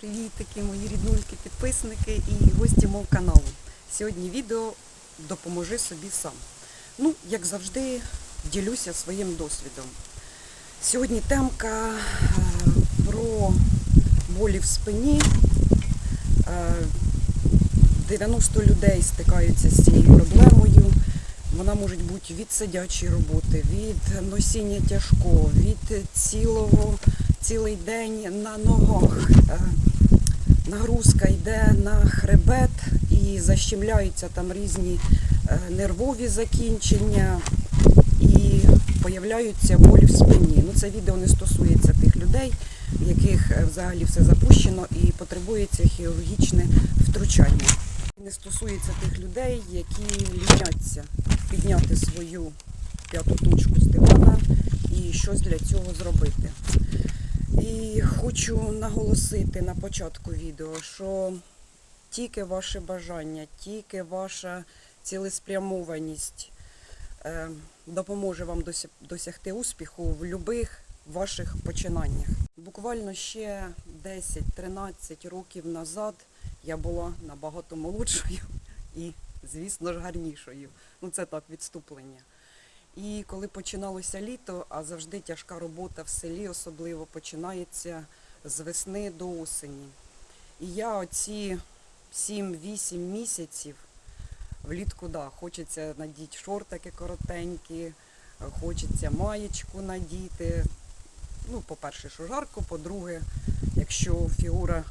Привітики, мої ріднульки, підписники і гості мого каналу. Сьогодні відео Допоможи собі сам. Ну, як завжди, ділюся своїм досвідом. Сьогодні темка е, про болі в спині. Е, 90 людей стикаються з цією проблемою. Вона може бути від сидячої роботи, від носіння тяжкого, від цілого, цілий день на ногах. Нагрузка йде на хребет і защемляються там різні е, нервові закінчення і появляються болі в спині. Ну, це відео не стосується тих людей, в яких е, взагалі все запущено і потребується хірургічне втручання. Не стосується тих людей, які ліняться підняти свою п'яту точку з дивана і щось для цього зробити. І хочу наголосити на початку відео, що тільки ваше бажання, тільки ваша цілеспрямованість е, допоможе вам досягти успіху в будь-яких ваших починаннях. Буквально ще 10-13 років назад я була набагато молодшою і, звісно ж, гарнішою. Ну, це так, відступлення. І коли починалося літо, а завжди тяжка робота в селі особливо починається з весни до осені. І я оці 7-8 місяців влітку, да, хочеться надіти шортики коротенькі, хочеться маєчку надіти. Ну, по-перше, що жарко, по-друге, якщо фігура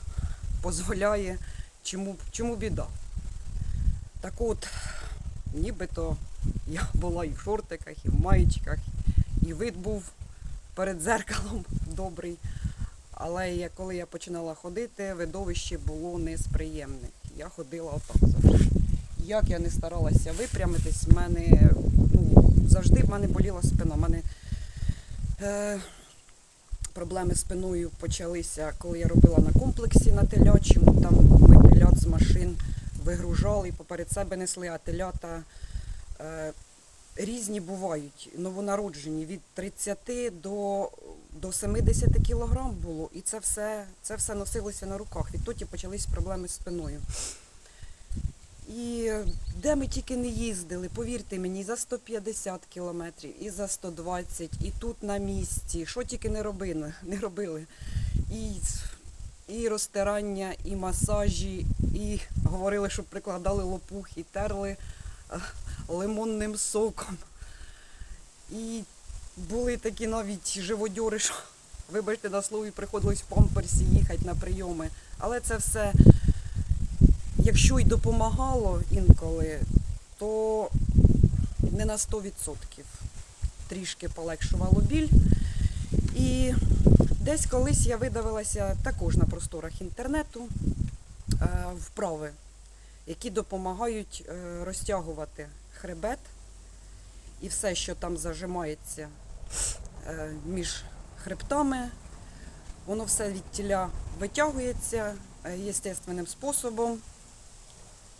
дозволяє, чому, чому біда? Так от, нібито я була і в шортиках, і в маєчках, і вид був перед дзеркалом добрий. Але я, коли я починала ходити, видовище було не з приємних. Я ходила отак завжди. Як я не старалася випрямитись, в мене ну, завжди в мене боліла спина. В мене е, проблеми з спиною почалися, коли я робила на комплексі на телячому. Там ми телят з машин вигружали і поперед себе несли, а телята різні бувають, новонароджені від 30 до, до 70 кілограм було, і це все, це все носилося на руках. Відтоді почались проблеми з спиною. І де ми тільки не їздили, повірте мені, і за 150 кілометрів, і за 120, і тут на місці, що тільки не робили, не робили. І, і розтирання, і масажі, і говорили, щоб прикладали лопух, і терли е, лимонним соком. І були такі навіть живодьори, що, вибачте на слові, приходилось в памперсі їхати на прийоми. Але це все, якщо й допомагало інколи, то не на 100%. Трішки полегшувало біль. І десь колись я видавилася також на просторах інтернету е, вправи, які допомагають е, розтягувати хребет і все, що там зажимається е, між хребтами, воно все від тіля витягується е, єстественним способом.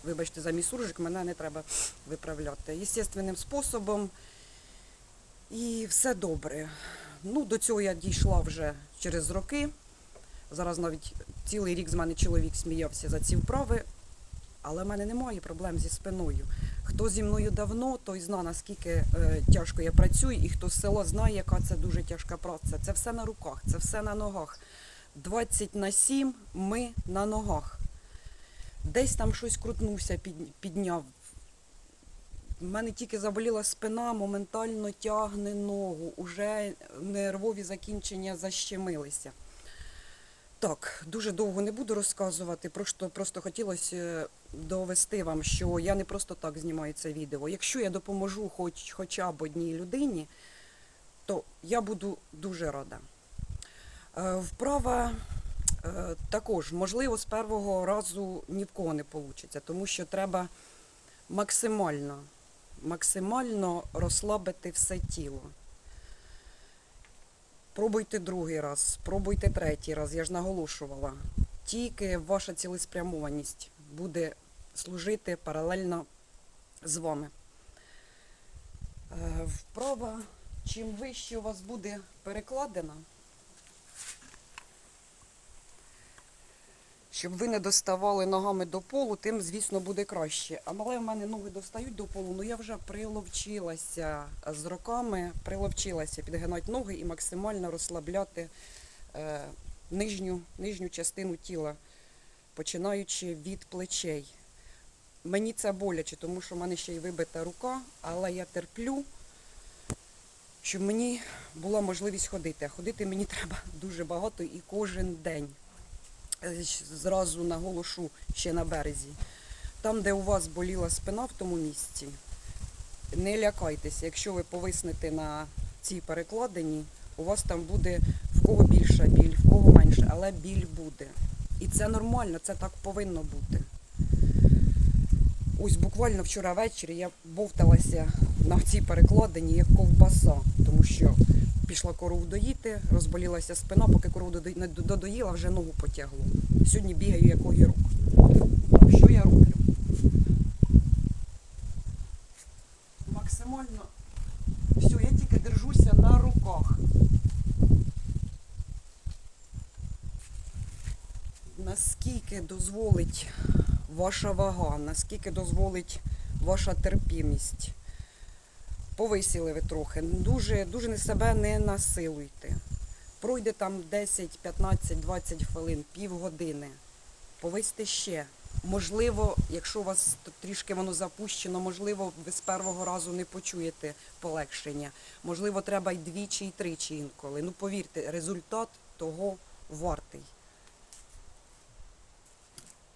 Вибачте, за мій суржик мене не треба виправляти. Єстественним способом. І все добре. Ну, до цього я дійшла вже через роки. Зараз навіть цілий рік з мене чоловік сміявся за ці вправи, але в мене немає проблем зі спиною. Хто зі мною давно, той знає, наскільки е, тяжко я працюю, і хто з села знає, яка це дуже тяжка праця. Це все на руках, це все на ногах. 20 на 7 ми на ногах. Десь там щось крутнувся, під- підняв. У мене тільки заболіла спина, моментально тягне ногу, уже нервові закінчення защемилися. Так, дуже довго не буду розказувати, просто, просто хотілося е, довести вам, що я не просто так знімаю це відео. Якщо я допоможу хоч, хоча б одній людині, то я буду дуже рада. Е, Вправа е, також, можливо, з першого разу ні в кого не вийде, тому що треба максимально, максимально розслабити все тіло. Пробуйте другий раз, пробуйте третій раз, я ж наголошувала. Тільки ваша цілеспрямованість буде служити паралельно з вами. Е, Вправа, чим вище у вас буде перекладена, Щоб ви не доставали ногами до полу, тим, звісно, буде краще. А мале в мене ноги достають до полу, ну я вже приловчилася з роками, приловчилася підгинати ноги і максимально розслабляти е, нижню, нижню частину тіла, починаючи від плечей. Мені це боляче, тому що в мене ще й вибита рука, але я терплю, щоб мені була можливість ходити. А ходити мені треба дуже багато і кожен день. Е, Зразу наголошу ще на березі. Там, де у вас боліла спина в тому місці, не лякайтеся. Якщо ви повиснете на цій перекладині, у вас там буде в кого більша біль, в кого менше, але біль буде. І це нормально, це так повинно бути. Ось буквально вчора ввечері я бовталася на цій перекладині як ковбаса, тому що пішла корову доїти, розболілася спина, поки корову не додоїла, вже ногу потягло. Сьогодні бігаю як огірок. Що я роблю? Максимально все, я тільки держуся на руках. Наскільки дозволить ваша вага, наскільки дозволить ваша терпімість. Повисіли ви трохи. Дуже, дуже себе не насилуйте. Пройде там 10, 15, 20 хвилин, півгодини. Повисьте ще. Можливо, якщо у вас трішки воно запущено, можливо, ви з першого разу не почуєте полегшення. Можливо, треба й двічі, і тричі інколи. Ну повірте, результат того вартий.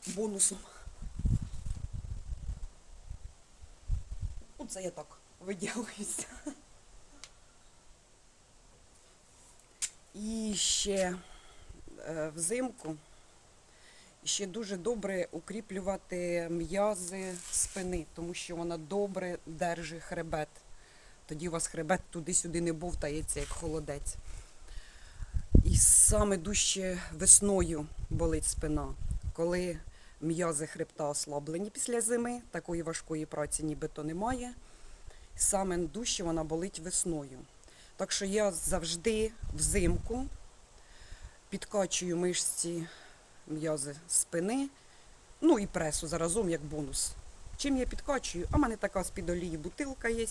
Бонусом. Оце я так виділююся. І ще е, взимку ще дуже добре укріплювати м'язи спини, тому що вона добре держить хребет. Тоді у вас хребет туди-сюди не бовтається, як холодець. І саме дужче весною болить спина, коли м'язи хребта ослаблені після зими, такої важкої праці нібито немає. Саме дужче вона болить весною. Так що я завжди взимку підкачую мишці м'язи спини, ну і пресу заразом як бонус. Чим я підкачую? А в мене така з-під олії бутилка є,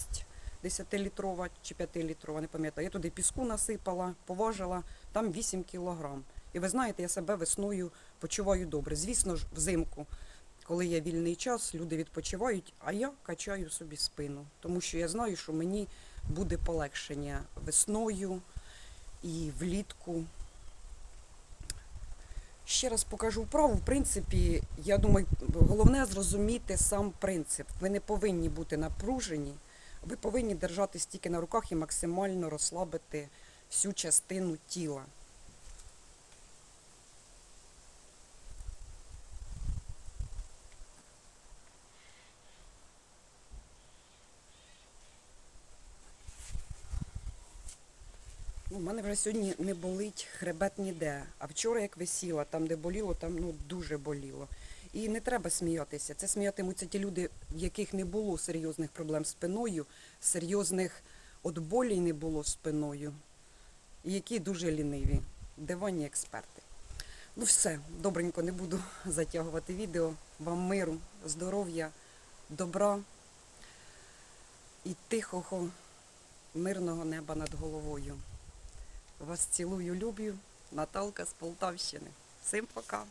10-літрова чи 5-літрова, не пам'ятаю. Я туди піску насипала, поважила, там 8 кілограм. І ви знаєте, я себе весною почуваю добре. Звісно ж, взимку, коли є вільний час, люди відпочивають, а я качаю собі спину, тому що я знаю, що мені буде полегшення весною і влітку. Ще раз покажу вправу. В принципі, я думаю, головне зрозуміти сам принцип. Ви не повинні бути напружені, ви повинні держатись тільки на руках і максимально розслабити всю частину тіла. У мене вже сьогодні не болить хребет ніде. А вчора, як висіла, там, де боліло, там ну, дуже боліло. І не треба сміятися. Це сміятимуться ті люди, в яких не було серйозних проблем з спиною, серйозних от болій не було спиною, і які дуже ліниві, диванні експерти. Ну все, добренько, не буду затягувати відео. Вам миру, здоров'я, добра і тихого, мирного неба над головою. Вас цілую, люблю. Наталка з Полтавщини. Всім пока.